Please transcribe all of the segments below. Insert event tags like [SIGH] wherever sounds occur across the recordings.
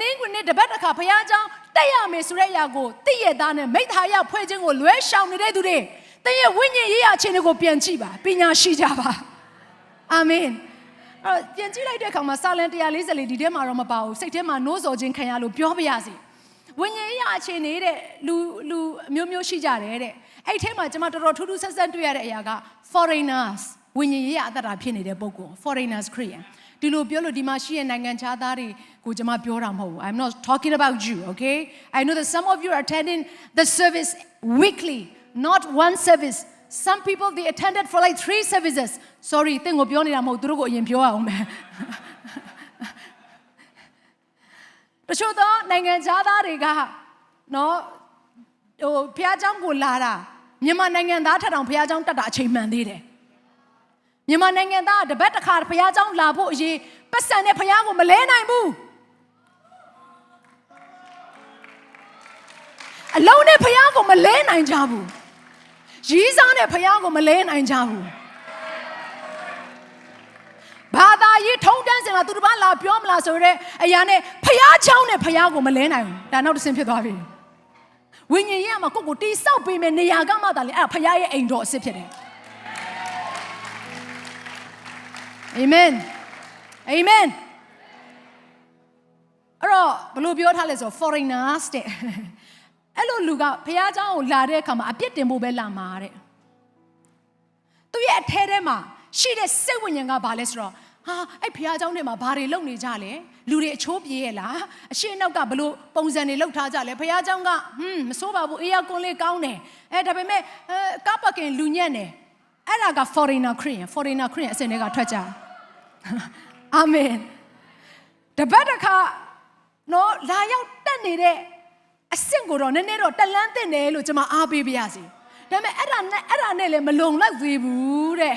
နင်းကွင်းနဲ့တပတ်တစ်ခါဘုရားကျောင်းတက်ရမယ်ဆိုတဲ့အရာကိုတည့်ရသားနဲ့မိသားရဖွဲ့ခြင်းကိုလွဲရှောင်နေတဲ့သူတွေတည့်ရဝိညာဉ်ရေးရခြင်းတွေကိုပြန်ကြည့်ပါပညာရှိကြပါအာမင်အဲ့ပြန်ကြည့်လိုက်တဲ့အခါမှာစာလံ144ဒီထဲမှာတော့မပါဘူးစိတ်ထဲမှာနိုးစော်ခြင်းခံရလို့ပြောပါရစေဝိညာဉ်ရေးရအခြေအနေတဲ့လူလူမျိုးမျိုးရှိကြတယ်တဲ့အဲ့ထဲမှာကျွန်မတော်တော်ထူးထူးဆန်းဆန်းတွေ့ရတဲ့အရာက foreigners ဝိညာဉ်ရေးရအသက်တာဖြစ်နေတဲ့ပုံကို foreigners Korean ဒီလိုပြောလို့ဒီမှာရှိတဲ့နိုင်ငံခြားသားတွေကိုကျွန်မပြောတာမဟုတ်ဘူး I'm not talking about you okay I know that some of you are attending the service weekly not one service some people they attended for like three services sorry သင်ကိုပြောနေတာမဟုတ်သူတို့ကိုအရင်ပြောရအောင်မယ်တချို့သောနိုင်ငံခြားသားတွေကနော်ဟိုဖះเจ้าကိုလာတာမြန်မာနိုင်ငံသားထက်တောင်ဖះเจ้าတက်တာအချိန်မှန်သေးတယ် [LAUGHS] မြန်မာနိုင်ငံသားတပတ်တစ်ခါဘုရားကျောင်းလာဖို့အရေးပတ်စံနဲ့ဘုရားကိုမလဲနိုင်ဘူးအလုံးနဲ့ဘုရားကိုမလဲနိုင်ကြဘူးရီးစားနဲ့ဘုရားကိုမလဲနိုင်ကြဘူးဘာသာရေးထုံးတန်းစင်လာသူတပတ်လာပြောမလားဆိုရဲအရာနဲ့ဘုရားကျောင်းနဲ့ဘုရားကိုမလဲနိုင်ဘူးဒါနောက်တစ်ဆင့်ဖြစ်သွားပြီဝိညာဉ်ရေးကမှကိုယ့်ကိုတိဆောက်ပေးမယ်နေရာကမှသာလေအဲ့ဒါဘုရားရဲ့အိမ်တော်အစ်စ်ဖြစ်တယ် အာမင်အာမင်အဲ့တော့ဘယ်လိုပြောထားလဲဆိုတော့ foreigners တဲ့အဲ့လိုလူကဖះเจ้าကိုလာတဲ့အခါမှာအပြစ်တင်ဖို့ပဲလာမှာတဲ့သူရဲ့အထဲထဲမှာရှိတဲ့စိတ်ဝိညာဉ်ကဘာလဲဆိုတော့ဟာအဲ့ဖះเจ้าထဲမှာဘာတွေလုပ်နေကြလဲလူတွေအချိုးပြေးရဲ့လားအရှိနောက်ကဘလို့ပုံစံတွေလောက်ထားကြလဲဖះเจ้าကဟွန်းမစိုးပါဘူးအေးရကွန်လေးကောင်းတယ်အဲဒါပေမဲ့အဲကားပကင်လူညံ့တယ် အဲ့ဒါက foreigner Korean foreigner Korean အစင်တွေကထွက်ကြတယ်အာမင်တပတ်တစ်ခါနော်လာရောက်တက်နေတဲ့အဆင့်ကိုတော့နည်းနည်းတော့တက်လန်းတင်တယ်လို့ကျွန်မအားပေးပါရစေဒါပေမဲ့အဲ့ဒါနဲ့အဲ့ဒါနဲ့လည်းမလုံလောက်သေးဘူးတဲ့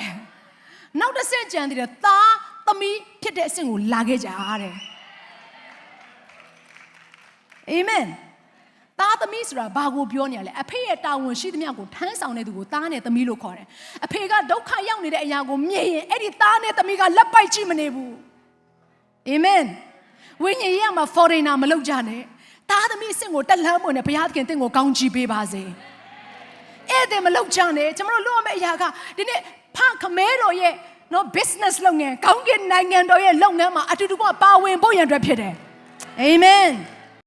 နောက်တစ်ဆင့်ကြံသေးတယ်သားသမီးဖြစ်တဲ့အဆင့်ကိုလာခဲ့ကြတဲ့အာမင်သား သမီးဆိုတာဘာကိုပြောနေရလဲအဖေရဲ့တာဝန်ရှိသမျှကိုထမ်းဆောင်တဲ့သူကိုသားနဲ့သမီးလို့ခေါ်တယ်အဖေကဒုက္ခရောက်နေတဲ့အရာကိုမြင်ရင်အဲ့ဒီသားနဲ့သမီးကလက်ပိုက်ကြည့်မနေဘူးအာမင်ဝိညာဉ်ရေးမှာ foreigner မလုပ်ကြနဲ့သားသမီးအဆင့်ကိုတက်လှမ်းမွန်နဲ့ဘုရားသခင်တင့်ကိုကောင်းချီးပေးပါစေအဲ့ဒါမလုပ်ကြနဲ့ကျွန်တော်တို့လုပ်ရမယ့်အရာကဒီနေ့ဖခမဲတော်ရဲ့နော် business လုပ်ငန်းကောင်းကင်နိုင်ငံတော်ရဲ့လုပ်ငန်းမှာအတူတူကပါဝင်ဖို့ရန်အတွက်ဖြစ်တယ်အာမင်